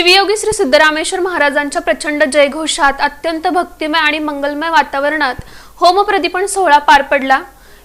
शिवयोगी श्री सिद्धरामेश्वर महाराजांच्या प्रचंड जयघोषात अत्यंत भक्तिमय आणि मंगलमय वातावरणात होमप्रदीपन सोहळा पार पडला.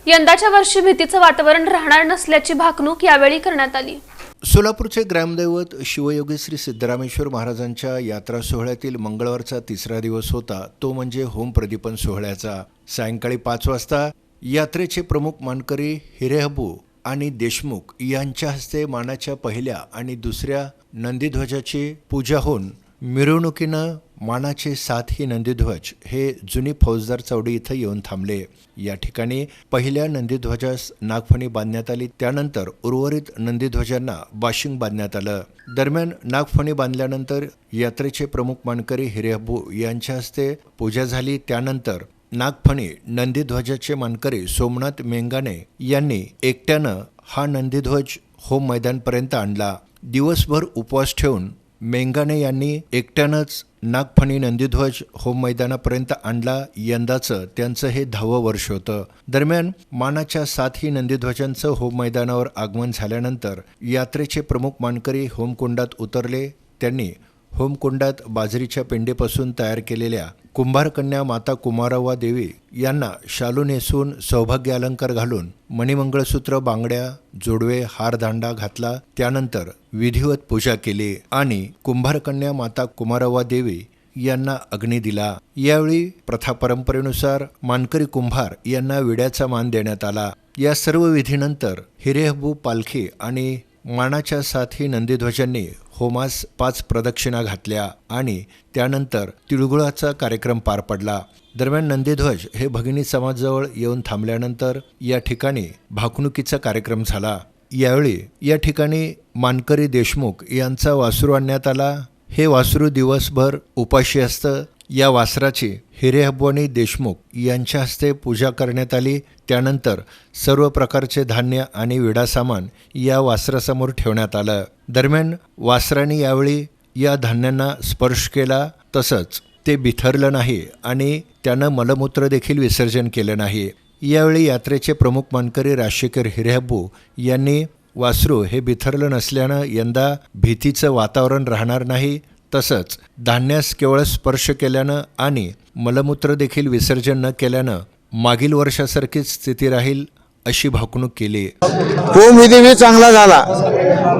यंदाच्या वर्षी भीतीचं वातावरण राहणार नसल्याची भाकणूक यावेळी करण्यात आली. सोलापूरचे ग्रामदैवत शिवयोगी श्री सिद्धरामेश्वर महाराजांच्या यात्रा सोहळ्यातील मंगळवारचा तिसरा दिवस होता. तो म्हणजे होम प्रदीपन सोहळ्याचा. सायंकाळी पाच वाजता यात्रेचे प्रमुख मानकरी हिरेहबू आणि देशमुख यांच्या हस्ते मानाच्या पहिल्या आणि दुसऱ्या नंदीध्वजाची पूजा होऊन मिरवणुकीनं मानाचे सातही नंदीध्वज हे जुनी फौजदार चौडी इथं येऊन थांबले. या ठिकाणी पहिल्या नंदीध्वजास नागफणी बांधण्यात आली त्यानंतर उर्वरित नंदीध्वजांना बाशिंग बांधण्यात आलं. दरम्यान नागफणी बांधल्यानंतर यात्रेचे प्रमुख मानकरी हिरेहबू यांच्या हस्ते पूजा झाली त्यानंतर नागफणी नंदीध्वजाचे मानकरी सोमनाथ मेंगाने यांनी एकट्यानं हा नंदीध्वज होम मैदानपर्यंत आणला. दिवसभर उपवास ठेवून मेंगाने यांनी एकट्यानंच नागफणी नंदीध्वज होम मैदानापर्यंत आणला यंदाचं त्यांचं हे दहावं वर्ष होतं. दरम्यान मानाच्या सातही नंदीध्वजांचं होम मैदानावर आगमन झाल्यानंतर यात्रेचे प्रमुख मानकरी होमकुंडात उतरले. त्यांनी होमकुंडात बाजरीच्या पेंडीपासून तयार केलेल्या कुंभारकन्या माता कुमारव्वा देवी यांना शालू नेसून सौभाग्य अलंकार घालून मणिमंगळसूत्र बांगड्या जोडवे हारदांडा घातला. त्यानंतर विधिवत पूजा केली आणि कुंभारकन्या माता कुमारव्वा देवी यांना अग्नी दिला. यावेळी प्रथा परंपरेनुसार मानकरी कुंभार यांना विड्याचा मान देण्यात आला. या सर्व विधीनंतर हिरेहबू पालखी आणि मानाच्या साथी नंदीध्वजांनी होमास पाच प्रदक्षिणा घातल्या आणि त्यानंतर तिळगुळाचा कार्यक्रम पार पडला. दरम्यान नंदीध्वज हे भगिनी समाजजवळ येऊन थांबल्यानंतर या ठिकाणी भाकणुकीचा कार्यक्रम झाला. यावेळी या ठिकाणी मानकरी देशमुख यांचा वासरू आणण्यात आला. हे वासरू दिवसभर उपाशी असतं. या वासराची हिरेहब्बू आणि देशमुख यांच्या हस्ते पूजा करण्यात आली. त्यानंतर सर्व प्रकारचे धान्य आणि विडा सामान या वासरासमोर ठेवण्यात आलं. दरम्यान वासराने यावेळी या धान्यांना स्पर्श केला. तसंच ते बिथरलं नाही आणि त्यानं मलमूत्र देखील विसर्जन केलं नाही. यावेळी यात्रेचे प्रमुख मानकरी राशीकर हिरेहब्बू यांनी वासरू हे बिथरलं नसल्यानं यंदा भीतीचं वातावरण राहणार नाही. तसंच धान्यास केवळ स्पर्श केल्यानं आणि मलमूत्र देखील विसर्जन न केल्यानं मागील वर्षासारखीच स्थिती राहील अशी भाकणूक केली. होम विधी चांगला झाला.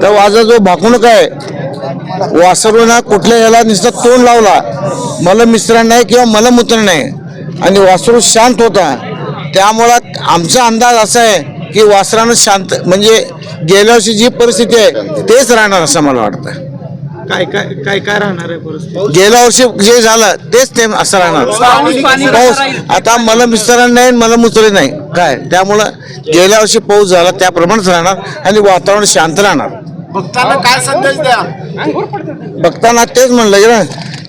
तर माझा जो भाकणूक आहे वासरूना कुठल्या याला नुसतं तोंड लावला. मलमिश्रण नाही किंवा मलमूत्र नाही आणि वासरू शांत होता. त्यामुळं आमचा अंदाज असा आहे की वासरानं शांत म्हणजे गेल्या वर्षी जी परिस्थिती आहे तेच राहणार असं मला वाटतं. काय काय काय काय राहणार आहे परिस्थिती गेल्या वर्षी जे झालं तेच ते असं राहणार. पाऊस आता मलमिश्रण नाही मलमूत्र नाही. काय? त्यामुळं गेल्या वर्षी पाऊस झाला त्याप्रमाणेच राहणार आणि वातावरण शांत राहणार. भक्तांना काय संदेश द्या? बघताना तेच म्हणलं की ना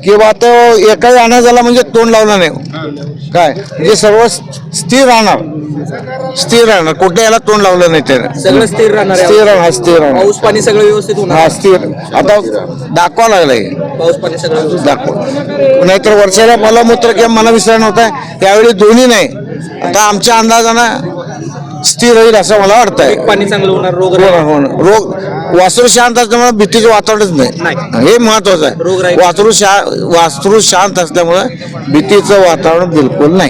की बा तो एकाही आणा झाला म्हणजे तोंड लावलं नाही. काय? म्हणजे सर्व स्थिर राहणार. स्थिर राहणार. कुठे याला तोंड लावलं नाही त्याने. सगळं स्थिर राहणार आहे. स्थिर राहणार स्थिर राहणार. पाऊस पाणी सगळं व्यवस्थित होणार. हा स्थिर. आता दाखवा लागलाय. पाऊस पाणी सगळं दाखवा. नाहीतर वर्षाला मला मूत्र किंवा मला विसरण होता यावेळी दोन्ही नाही. आता आमच्या अंदाजानं स्थिर राहील असं मला वाटतंय. पाणी चांगलं होणार रोग होणार. रोग वासरू शांत असल्यामुळे भीतीचं वातावरणच नाही. हे महत्वाचं आहे. वासरू शा वासरू शांत असल्यामुळे भीतीचं वातावरण बिलकुल नाही.